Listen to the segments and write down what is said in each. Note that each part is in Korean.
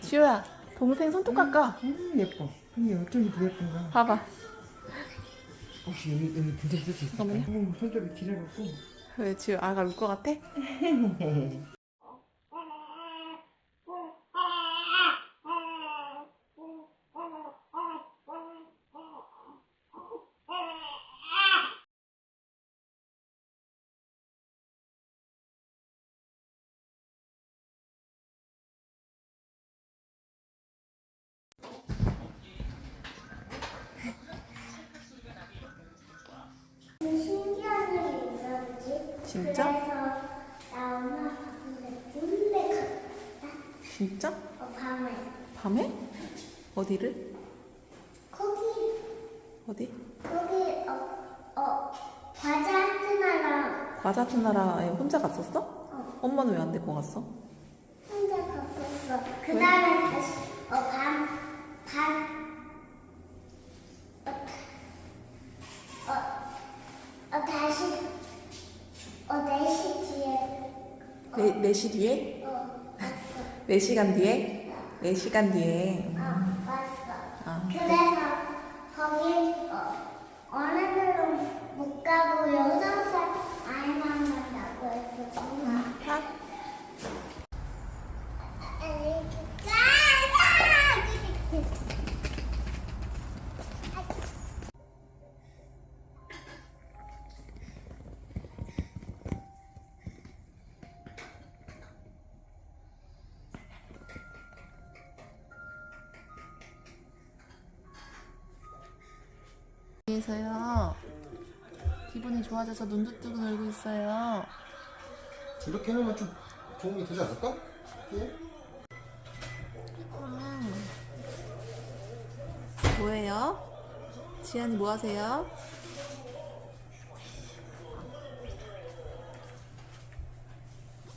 지효야 동생 손톱 깎아 음 예뻐. 근데 어쩜 이렇게 예쁜가? 봐봐 혹시 여기 여기 분장 쓸수 있을까? 어머니. 어, 손톱이 길어갖고. 왜 지효 아가 울 것 같아? 진짜? 그래서 나 엄마 바쁜데 군대 갔다. 진짜? 어, 밤에. 밤에? 어디를? 거기 어디? 거기 어, 어 과자 하트나랑 과자 투나라에 혼자 갔었어? 어, 엄마는 왜 안 데리고 갔어? 혼자 갔었어. 그 다음에 다시 어밤밤 어, 어, 다시 어 4시 뒤에 네, 4시 뒤에? 어 왔어. 4시간 뒤에? 4시간 뒤에 어 왔어. 아. 그래서 거기 어, 어른들은 못 가고 여섯 살 아이만 간다고 했어. 엄마. 아, 그래서요 기분이 좋아져서 눈도 뜨고 놀고 있어요 이렇게 해놓으면 좀 도움이 되지 않을까? 예? 뭐예요? 지안이 뭐 하세요?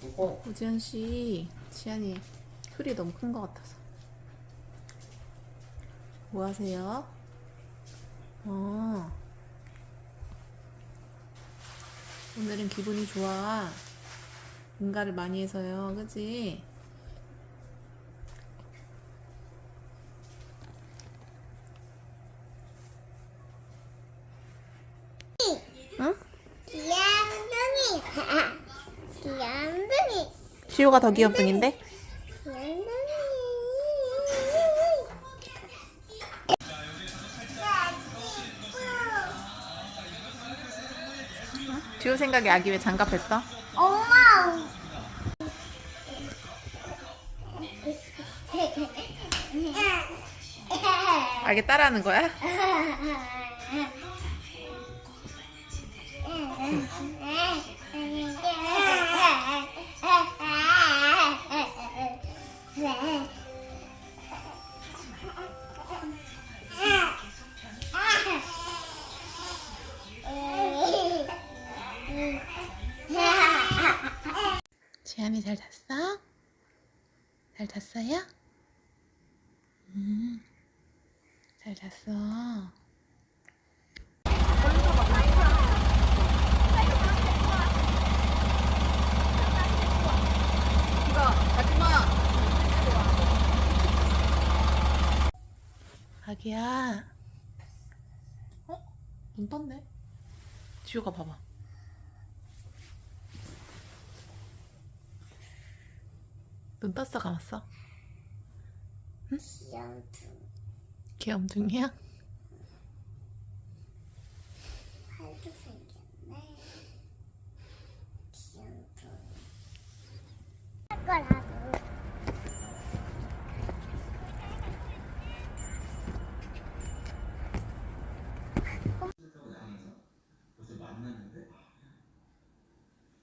이거 우지현 씨, 지안이 소리 너무 큰 것 같아서. 뭐 하세요? 어. 오늘은 기분이 좋아. 응가를 많이 해서요. 그지? 응? 귀염둥이. 귀염둥이. 시호가 더 귀염둥인데? 생각에 아기 왜 장갑 했어? 엄마. 아기 따라하는 거야? 야. 어? 눈 떴네. 지호가 봐봐. 눈 떴어 감았어? 귀염둥이. 귀염둥이야? 팔도 생겼네. 귀염둥이. 할 거라고. 그래서 만났는데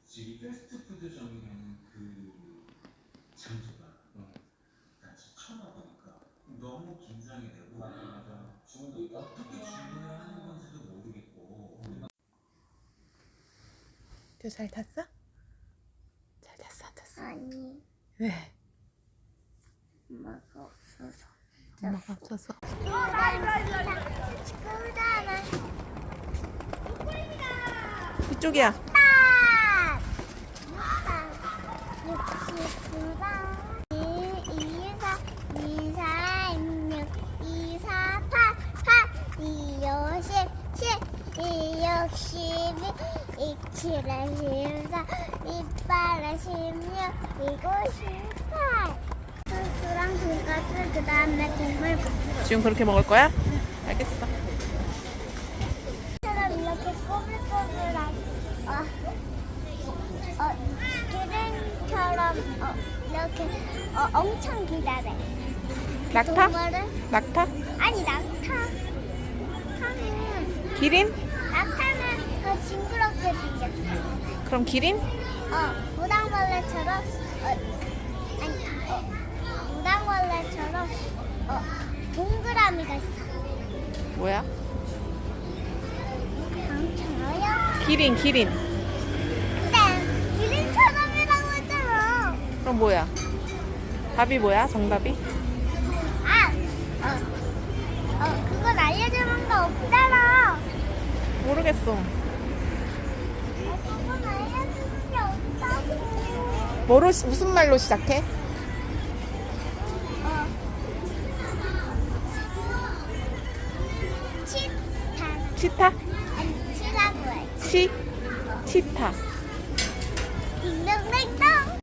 지금 패스트푸드점이라는 그 장소가 어, 나 진짜 처음 와보니까 너무 긴장이 되고 맞아 주문도 어떻게 주문하는 건지도 모르겠고 쟤 잘 탔어? 잘 탔어 안 탔어? 아니, 왜? 엄마가 없어서. 엄마가 없어서 이쪽이야 육십구방 이 이사 이 칠에 십사 이빨에 십육 이고 십팔 소스랑 돈가스 그 다음에 국물 국수 지금 그렇게 먹을 거야? 알겠어. 처럼 이렇게 꼬불꼬불한 어, 어, 기름처럼 어, 이렇게 어, 엄청 기다래 낙타? 동물은 낙타? 아니 낙타 낙타는 기린? 더 징그럽게 생겼어 그럼 기린? 어 무당벌레처럼 어, 아니 어, 무당벌레처럼 어, 동그라미가 있어 뭐야? 강철어요 기린, 기린. 근데 기린처럼이라고 했잖아 그럼 뭐야? 답이 뭐야? 정답이? 아! 어, 어 그건 알려주는 거 없잖아 모르겠어. 어, 그건 알려주는 게 없다고 뭐로 시- 무슨 말로 시작해? 어. 치타 치타? 아니 치라고 해 치? 치타. 딩동댕동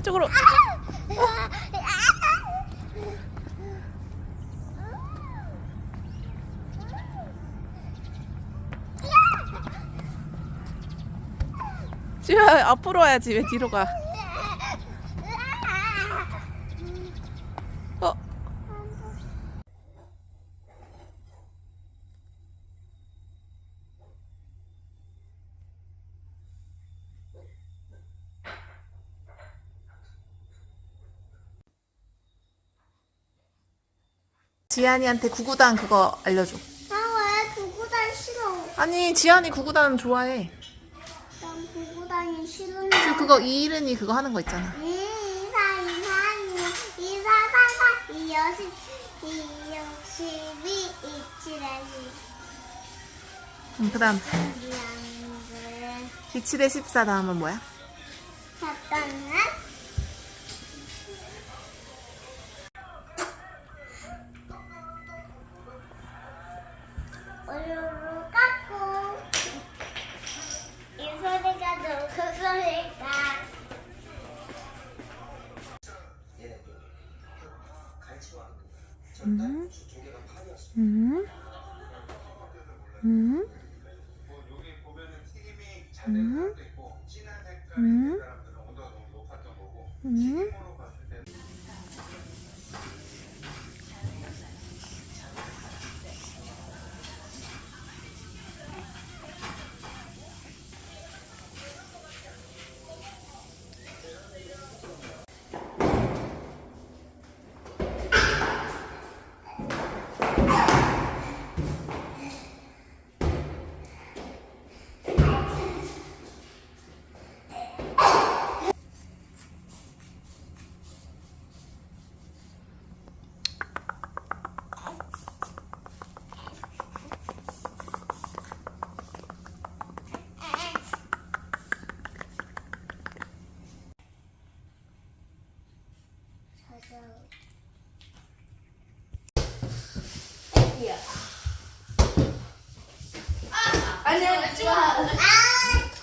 엄마 쪽으로. 지우야 앞으로 와야지 왜 뒤로 가? 어? 지안이한테 구구단 그거 알려줘. 나왜 구구단 싫어 아니 지안이 구구단 좋아해. 난 구구단이 싫은데 지금 그거 이른이 그거 하는 거 있잖아. 이 사 이사니 이사 사 사 이 여십 이 육십이 이칠에시 응, 그다음 이양들 17에 14 다음은 뭐야? 잠깐만 음. 음. 음. 여기 보면은 튀김이 잘 음. 된 사람도 있고 진한 색깔의 음. 사람들은 온도가 너무 높았던 거고 음. 튀김으로 봤을 때는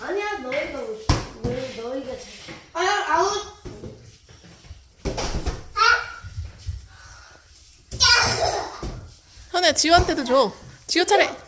아니야 너희가 왜 너희가 현우야 지우한테도 줘. 지우 차례.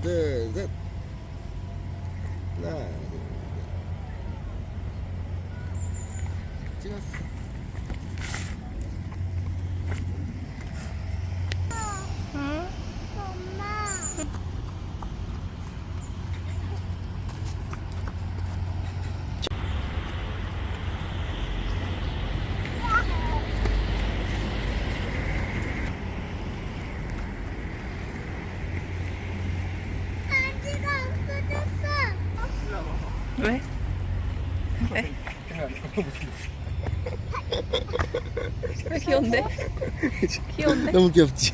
둘, 셋. 하나, 둘, 셋. 찍었어. 엄마. 바지가 없어졌어. 왜? 왜 귀여운데? 귀여운데? 너무 귀엽지?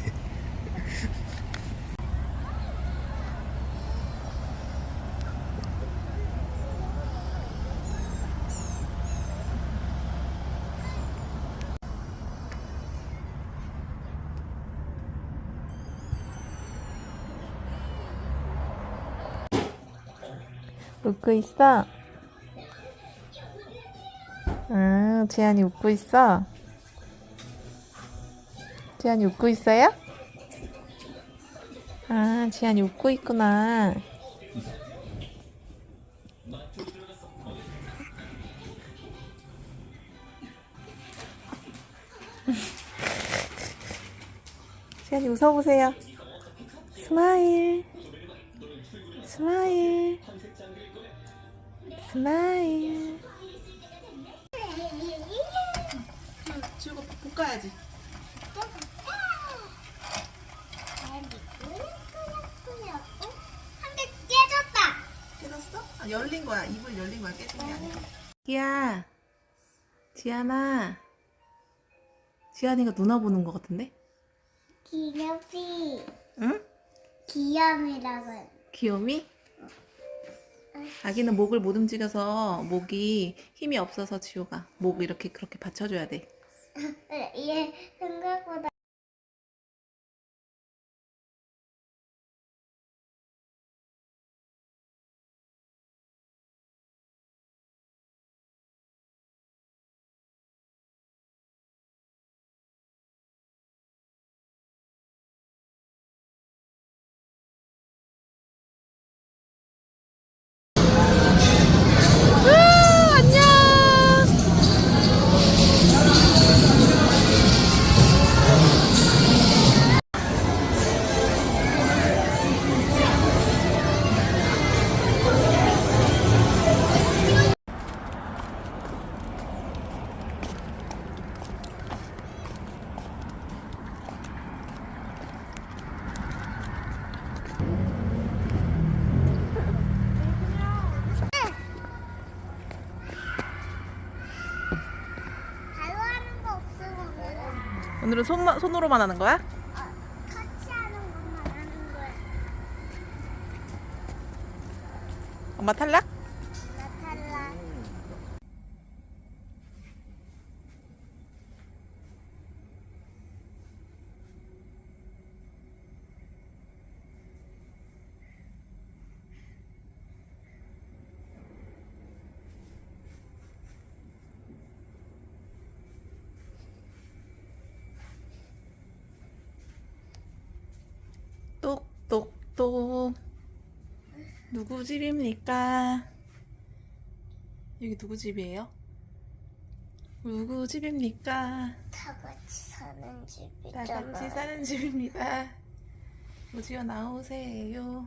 웃고 있어? 응, 지안이 웃고 있어? 지안이 웃고 있어요? 아, 지안이 웃고 있구나. 지안이 웃어보세요. 스마일. 스마일. 스마일. 지우가 볶아야지. 아, 열린 거야. 입을 열린 거야. 깨진 게 아니야. 기야. 지안아. 지안이가 누나 보는 거 같은데? 기념비. 응? 기염이라고 해. 귀요미? 아기는 목을 못 움직여서 목이 힘이 없어서 지우가 목 이렇게 그렇게 받쳐줘야 돼. 얘 생각보다 오늘은. 손으로만 하는 거야? 하는 거야. 엄마 탈락? 또 누구 집입니까? 여기 누구 집이에요? 누구 집입니까? 다 같이 사는 다 집이잖아. 같이 사는 집입니다. 우지야 나오세요.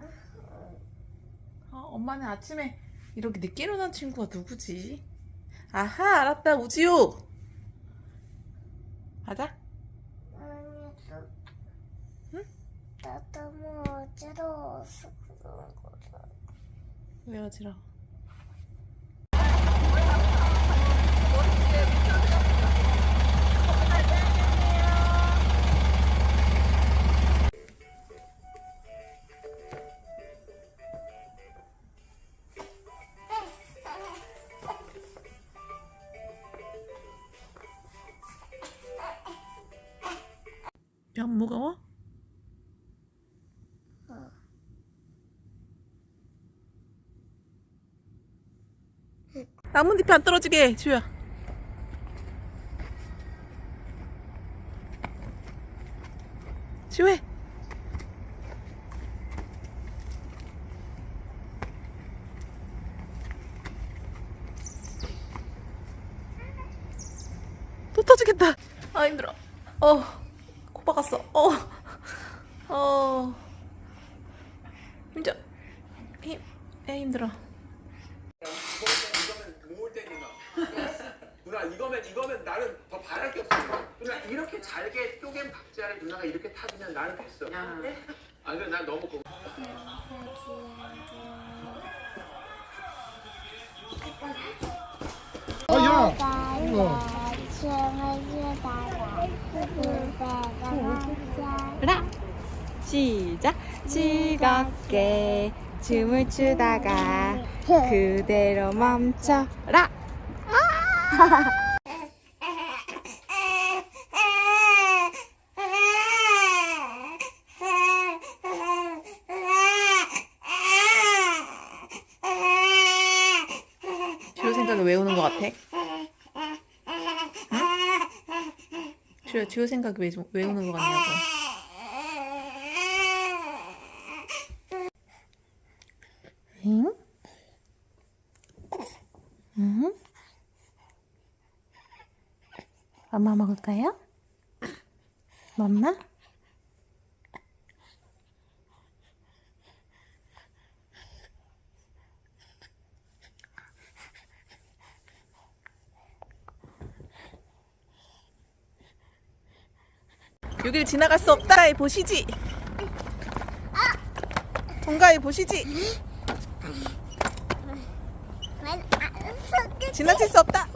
어, 엄마는 아침에 이렇게 늦게 일어난 친구가 누구지? 아하 알았다 우지요. 맞아? 아니, 너, 나 너무 어지러워서 그런 거다. 왜 어지러? 안 무거워? 나뭇잎이 안 떨어지게 지우야 지우해 또 터지겠다 아 힘들어 어코 박았어 어어 힘들어 힘 에, 힘들어 이거면 동물땡이가 누나 이거면 이거면 나는 더 바랄 게 없어. 누나 이렇게 잘게 쪼갠 박자를 누나가 이렇게 타주면 나는 됐어. 아. 그래 난 너무 고마워. 아, 야! 라 시작. 즐겁게 춤을 추다가 그대로 멈춰라. 주요 생각이 왜 오는 것 같아? 응? 주요, 주요 생각이 왜, 왜 오는 것 같냐고. 응? 응? 엄마 먹을까요? 맘마? 여길 지나갈 수 없다. 해 보시지. 통과해 보시지. 지나칠 수 없다.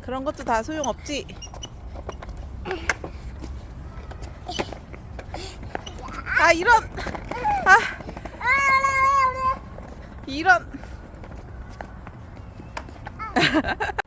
그런 것도 다 소용 없지. 아 이런. 아 이런.